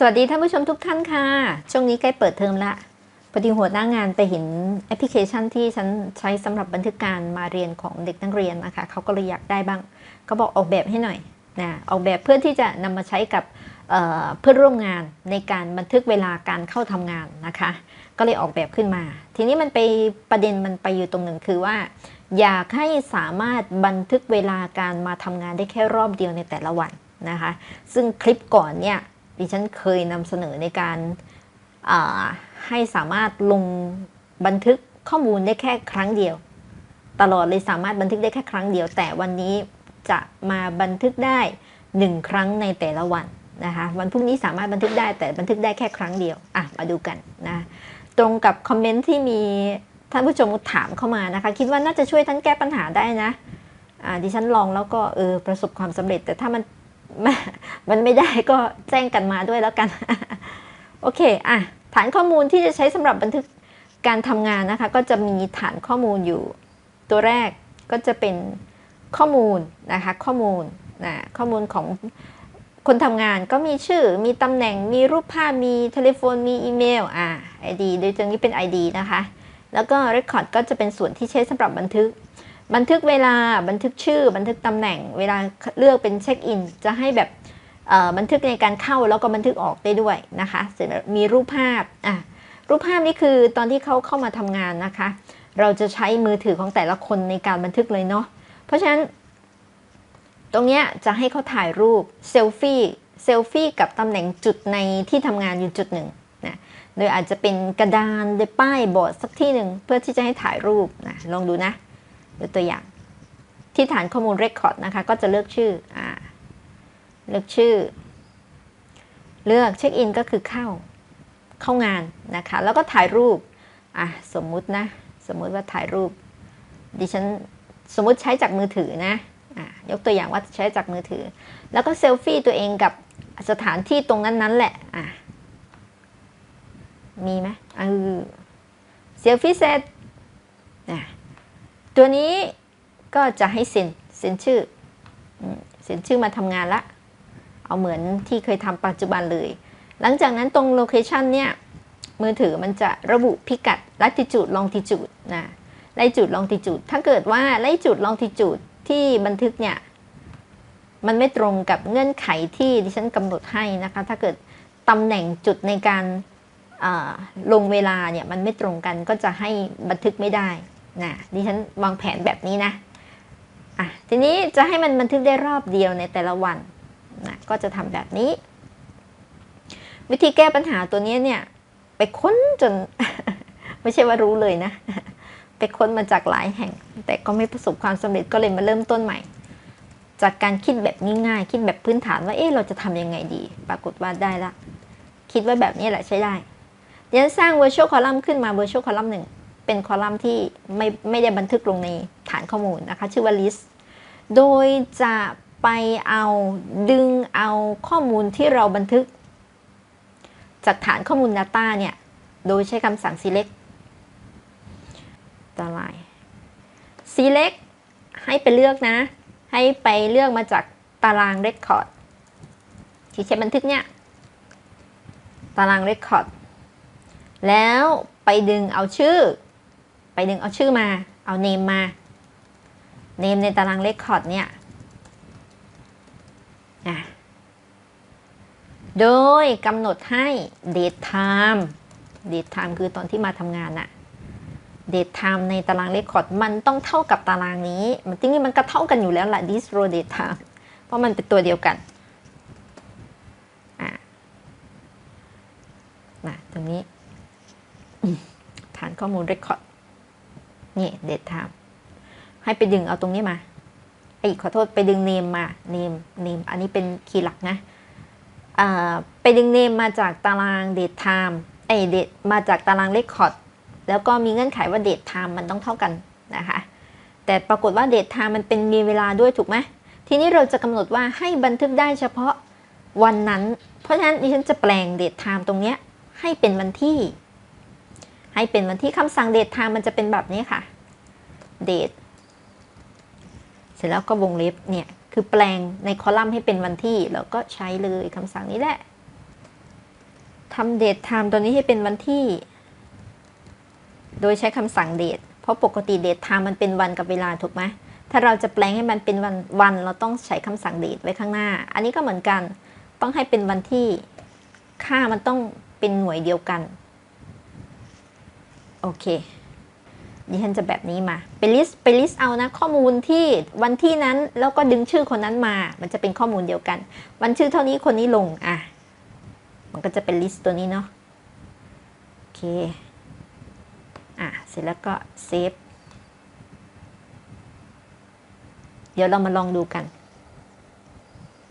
สวัสดีท่านผู้ชมทุกท่านค่ะ ช่วงนี้ใกล้เปิดเทอมละพอดีหัวหน้างานไปเห็นแอปพลิเคชันที่ฉันใช้สำหรับบันทึกการมาเรียนของเด็กนักเรียนนะคะเขาก็เลยอยากได้บ้างเขาบอกออกแบบให้หน่อยนะออกแบบเพื่อที่จะนำมาใช้กับเเพื่อนร่วมงานในการบันทึกเวลาการเข้าทำงานนะคะ ก็เลยออกแบบขึ้นมา ทีนี้มันไปประเด็นมันไปอยู่ตรงหนึ่งคือว่า อยากให้สามารถบันทึกเวลาการมาทำงานได้แค่รอบเดียวในแต่ละวันนะคะ ซึ่งคลิปก่อนเนี่ย ดิฉันเคยนำเสนอในการาให้สามารถลงบันทึกข้อมูลได้แค่ครั้งเดียว ตลอดเลยสามารถบันทึกได้แค่ครั้งเดียว แต่วันนี้จะมาบันทึกได้หนึ่งครั้งในแต่ละวันนะคะวันพรุ่งนี้สามารถบันทึกได้แต่บันทึกได้แค่ครั้งเดียวอะมาดูกันนะตรงกับคอมเมนต์ที่มีท่านผู้ชมถามเข้ามานะคะ คิดว่าน่าจะช่วยท่านแก้ปัญหาได้นะดิฉันลองแล้วก็เออประสบความสำเร็จ แต่ถ้ามัน มันไม่ได้ก็แจ้งกันมาด้วยแล้วกัน โอเคอะฐานข้อมูลที่จะใช้สำหรับบันทึกการทำงานนะคะ ก็จะมีฐานข้อมูลอยู่ ตัวแรกก็จะเป็นข้อมูลนะคะข้อมูลนะข้อมูลของคนทำงานก็มีชื่อ มีตำแหน่ง มีรูปภาพ มีโทรศัพท์มีอีเมล อ่า ID โดยตรงนี้เป็น ID นะคะ แล้วก็ Record ก็จะเป็นส่วนที่ใช้สำหรับบันทึก บันทึกเวลาบันทึกชื่อ บันทึกตำแหน่ง เวลาเลือกเป็นเช็คอิน จะให้แบบบันทึกในการเข้าแล้วก็บันทึกออกได้ด้วยนะคะเสร็จมีรูปภาพอะรูปภาพนี่คือตอนที่เขาเข้ามาทำงานนะคะ เราจะใช้มือถือของแต่ละคนในการบันทึกเลยเนาะเพราะฉะนั้น ตรงเนี้ยจะให้เขาถ่ายรูปเซลฟี่เซลฟี่กับตำแหน่งจุดในที่ทำงานอยู่จุดหนึ่งนะโดยอาจจะเป็นกระดานหรือป้ายบอร์ดสักที่หนึ่งเพื่อที่จะให้ถ่ายรูปนะลองดูนะ ดูตัวอย่าง ที่ฐานข้อมูล Record นะคะ ก็จะเลือกชื่ออเลือกชื่อ เลือกเช็คอินก็คือเข้าเข้างานนะคะ แล้วก็ถ่ายรูปอะสมมุตินะ สมมุติว่าถ่ายรูป ดิฉันสมมุติใช้จากมือถือนะอะยกตัวอย่างว่าใช้จากมือถือ แล้วก็เซลฟี่ตัวเองกับสถานที่ตรงนั้น ๆ แหละอะมีไหมเออเซลฟี่เสร็จอะ ตัวนี้ก็จะให้เซ็นเซ็นชื่อเซ็นชื่อมาทำงานละ เอาเหมือนที่เคยทำปัจจุบันเลย หลังจากนั้นตรงโลเคชันเนี่ยมือถือมันจะระบุพิกัด latitude longitude นะ latitude longitude ถ้าเกิดว่า latitude longitude ที่บันทึกเนี่ย มันไม่ตรงกับเงื่อนไขที่ดิฉันกำหนดให้นะคะ ถ้าเกิดตำแหน่งจุดในการลงเวลาเนี่ย มันไม่ตรงกันก็จะให้บันทึกไม่ได้ นะดิฉันวางแผนแบบนี้นะอะทีนี้จะให้มันบันทึกได้รอบเดียวในแต่ละวันนะก็จะทำแบบนี้ วิธีแก้ปัญหาตัวนี้เนี่ยไปค้นจน ไม่ใช่ว่ารู้เลยนะ ไปค้นมาจากหลายแห่ง แต่ก็ไม่ประสบความสำเร็จก็เลยมาเริ่มต้นใหม่ จากการคิดแบบง่ายๆคิดแบบพื้นฐานว่าเอ๊ะเราจะทำยังไงดี ปรากฏว่าได้ละ คิดว่าแบบนี้แหละใช้ได้เดี๋ยวสร้าง virtual column ขึ้นมา virtual column หนึ่ง เป็นคอลัมน์ที่ไม่ไม่ได้บันทึกลงในฐานข้อมูลนะคะ ชื่อว่า list โดยจะไปเอาดึงเอาข้อมูลที่เราบันทึก จากฐานข้อมูล Data เนี่ย โดยใช้คำสั่ง select ตาราง select ให้ไปเลือกนะ ให้ไปเลือกมาจากตาราง record ที่ใช้บันทึกเนี่ย ตาราง record แล้วไปดึงเอาชื่อ ไปดึงเอาชื่อมา เอา name มา name ในตาราง record เนี่ยอะโดยกำหนดให้ date time date time คือตอนที่มาทำงานน่ะ date time ในตาราง record มันต้องเท่ากับตารางนี้ มันจริงๆมันก็เท่ากันอยู่แล้วล่ะ this row date time เพราะมันเป็นตัวเดียวกันอะนะตรงนี้ ฐานข้อมูล record นี่ date time ให้ไปดึงเอาตรงนี้มาไอ้ขอโทษไปดึง name มา name name อันนี้เป็นคีย์หลักนะไปดึงเนมมาจากตารางเดทไทม์ไอเดทมาจากตารางเรคคอร์ดแล้วก็มีเงื่อนไขว่าเดทไทม์มันต้องเท่ากันนะคะ แต่ปรากฏว่าเดทไทม์มันเป็นมีเวลาด้วยถูกไหมทีนี้เราจะกำหนดว่าให้บันทึกได้เฉพาะวันนั้น เพราะฉะนั้นดิฉันจะแปลงเดทไทม์ตรงเนี้ยให้เป็นวันที่ ให้เป็นวันที่คำสั่งเดทไทม์มันจะเป็นแบบนี้ค่ะเดทเสร็จแล้วก็วงเล็บเนี่ยคือแปลงในคอลัมน์ให้เป็นวันที่แล้วก็ใช้เลยคำสั่งนี้แหละทำเดทไทม์ตัวนี้ให้เป็นวันที่ โดยใช้คำสั่งเดทเพราะปกติเดทไทม์มันเป็นวันกับเวลาถูกไหมถ้าเราจะแปลงให้มันเป็นวันวัน เราต้องใช้คำสั่งเดทไว้ข้างหน้า อันนี้ก็เหมือนกันต้องให้เป็นวันที่ค่ามันต้องเป็นหน่วยเดียวกัน โอเคดิฉันจะแบบนี้มาไปลิสต์ไปลิสต์เอานะข้อมูลที่วันที่นั้นแล้วก็ดึงชื่อคนนั้นมา มันจะเป็นข้อมูลเดียวกัน วันชื่อเท่านี้คนนี้ลงอะมันก็จะเป็นลิสต์ตัวนี้เนาะโอเคอะเสร็จแล้วก็เซฟเดี๋ยวเรามาลองดูกัน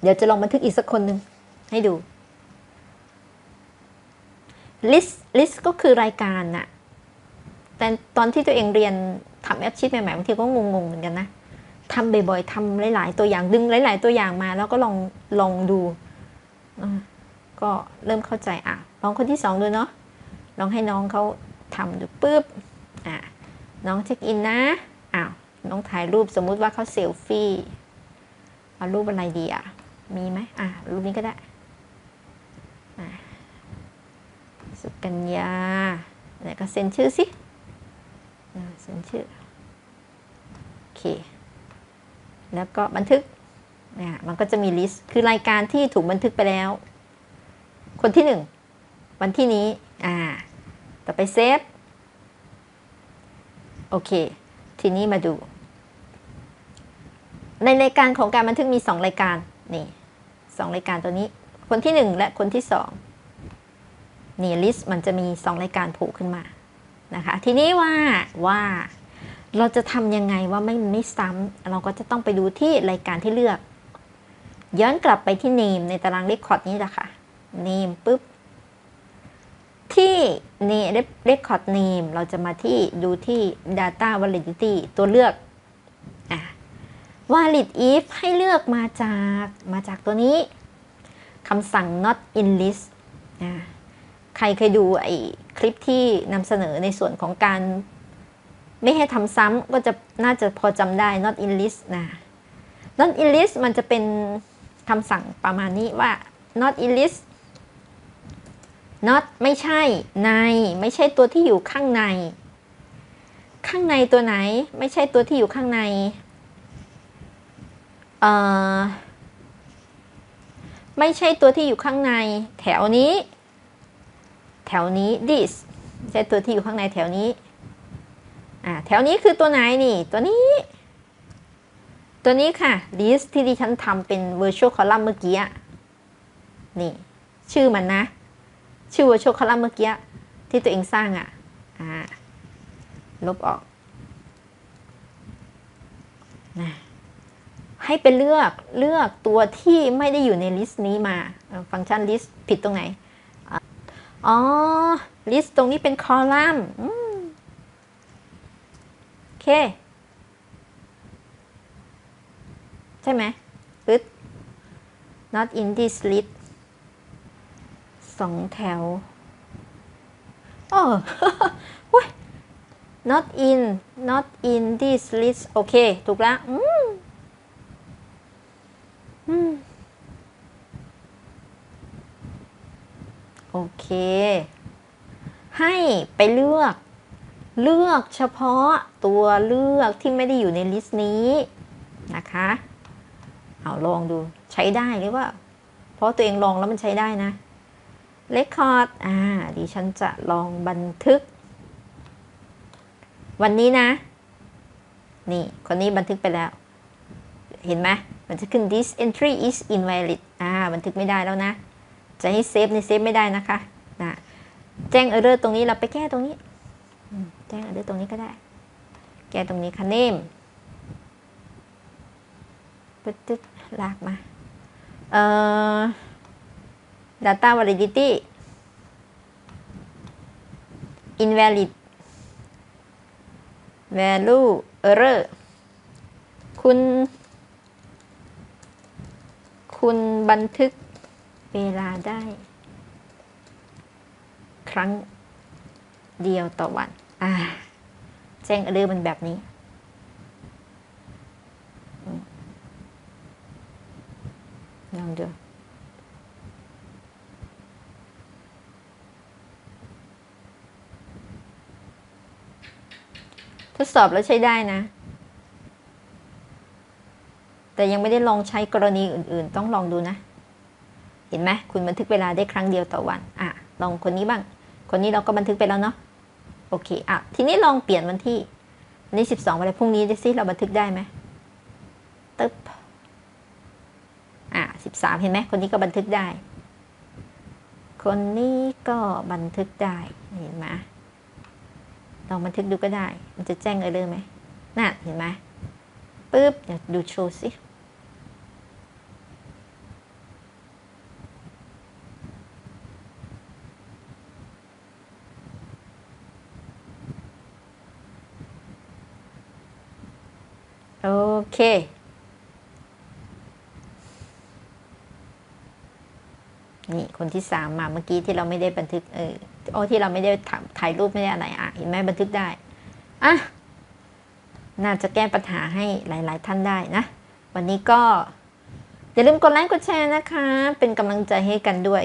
เดี๋ยวจะลองบันทึกอีกสักคนหนึ่งให้ดู list list ก็คือรายการน่ะ แต่ตอนที่ตัวเองเรียนทำแอปชีตใหม่ๆบางทีก็งงๆเหมือนกันนะทำบ่อยๆทำหลายๆตัวอย่างดึงหลาย ๆ ตัวอย่างมา แล้วก็ลองลองดูก็เริ่มเข้าใจอะลองคนที่สองดูเนาะลองให้น้องเขาทำดูปุ๊บอะน้องเช็คอินนะอ้าวน้องถ่ายรูปสมมุติว่าเขาเซลฟี่เอารูปอะไรดีอะมีไหมอะรูปนี้ก็ได้อะสุกัญญาไหนก็เซ็นชื่อสิ เซ็นชื่อโอเคแล้วก็บันทึกเนี่ยมันก็จะมีลิสต์คือรายการที่ถูกบันทึกไปแล้ว คนที่หนึ่งวันที่นี้อ่าต่อไปเซฟโอเค ทีนี้มาดู ในรายการของการบันทึกมีสองรายการนี่สองรายการตัวนี้ คนที่หนึ่งและคนที่สองนี่ลิสต์มันจะมีสองรายการผล่ขึ้นมา นะคะ ทีนี้ว่าว่าเราจะทำยังไงว่าไม่ไม่ซ้ำเราก็จะต้องไปดูที่รายการที่เลือก ย้อนกลับไปที่ name ในตาราง record นี้แหละค่ะ name ปุ๊บ ที่ record name เราจะมาที่ดูที่ data validity ตัวเลือกอะ valid if ให้เลือกมาจากมาจากตัวนี้คำสั่ง not in list อะใครเคยดูไอ คลิปที่นำเสนอในส่วนของการ ไม่ให้ทำซ้ำก็จะน่าจะพอจำได้ not in list นะ not in list มันจะเป็นคำสั่งประมาณนี้ว่า not in list not ไม่ใช่ใน ไม่ใช่ตัวที่อยู่ข้างใน ข้างในตัวไหน ไม่ใช่ตัวที่อยู่ข้างในเอ่อไม่ใช่ตัวที่อยู่ข้างใน แถวนี้ แถวนี้ this ไม่ใช่ตัวที่อยู่ข้างในแถวนี้อ่าแถวนี้คือตัวไหนนี่ ตัวนี้ ตัวนี้ค่ะ list ที่ดิฉันทำเป็น virtual column เมื่อกี้นี่ ชื่อมันนะ ชื่อ virtual column เมื่อกี้ที่ตัวเองสร้างอะอ่าลบออกนะให้ไปเลือกเลือกตัวที่ไม่ได้อยู่ในลิสต์นี้มา ฟังก์ชันลิสต์ผิดตรงไหน อ๋อ ลิสต์ตรงนี้เป็นคอลัมน์โอเค ใช่ไหมปึ๊ด not in this list สองแถวโอ้ว้ย not in not in this list โอเค ถูกแล้วอืมอืมโอ เค ให้ไปเลือก เลือกเฉพาะตัวเลือกที่ไม่ได้อยู่ในลิสต์นี้นะคะ เอาลองดูใช้ได้หรือว่า เพราะตัวเองลองแล้วมันใช้ได้นะ Record อ่าดิฉันจะลองบันทึก วันนี้นะ นี่ คนนี้บันทึกไปแล้ว เห็นไหมมันจะขึ้น this entry is invalid อ่า บันทึกไม่ได้แล้วนะ จะให้เซฟในเซฟไม่ได้นะคะ นะแจ้ง error ตรงนี้เราไปแก้ตรงนี้แจ้ง error ตรงนี้ก็ได้ แก้ตรงนี้ค่ะ name ปึ๊ดๆลากมาเอ่อ data validity invalid value error คุณ คุณบันทึกเวลาได้ ครั้งเดียวต่อวัน อ่าแจ้งเรื่อร์มันแบบนี้ ลองดูทดสอบแล้วใช้ได้นะ แต่ยังไม่ได้ลองใช้กรณีอื่น ๆ ต้องลองดูนะ เห็นไหมคุณบันทึกเวลาได้ครั้งเดียวต่อวัน อะ ลองคนนี้บ้าง คนนี้เราก็บันทึกไปแล้วเนาะโอเคอะทีนี้ลองเปลี่ยนวันที่วันนี้สิบสองวันพรุ่งนี้ดูสิเราบันทึกได้ไหมตึ๊บอะสิบสามเห็นไหมคนนี้ก็บันทึกได้ คนนี้ก็บันทึกได้เห็นไหมลองบันทึกดูก็ได้ มันจะแจ้งเออร์เลอร์ไหมน่ะเห็นไหมปึ๊บเดี๋ยวดูโชว์สิ โอ เคนี่คนที่สามมาเมื่อกี้ที่เราไม่ได้บันทึกเออโอ้ที่เราไม่ได้ถ่ายถ่ายรูปไม่ได้อะไรอะเห็นไหมบันทึกได้อะน่าจะแก้ปัญหาให้หลาย ๆ ท่านได้นะ วันนี้ก็ อย่าลืมกดไลค์กดแชร์นะคะ เป็นกำลังใจให้กันด้วย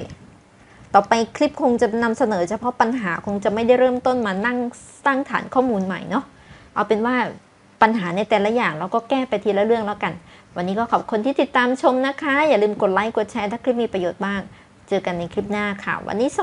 ต่อไปคลิปคงจะนำเสนอเฉพาะปัญหาคงจะไม่ได้เริ่มต้นมานั่งสร้างฐานข้อมูลใหม่เนาะเอาเป็นว่า ปัญหาในแต่ละอย่างเราก็แก้ไปทีละเรื่องแล้วกัน วันนี้ก็ขอบคุณที่ติดตามชมนะคะ อย่าลืมกดไลค์กดแชร์ถ้าคลิปมีประโยชน์บ้าง เจอกันในคลิปหน้าค่ะ วันนี้ส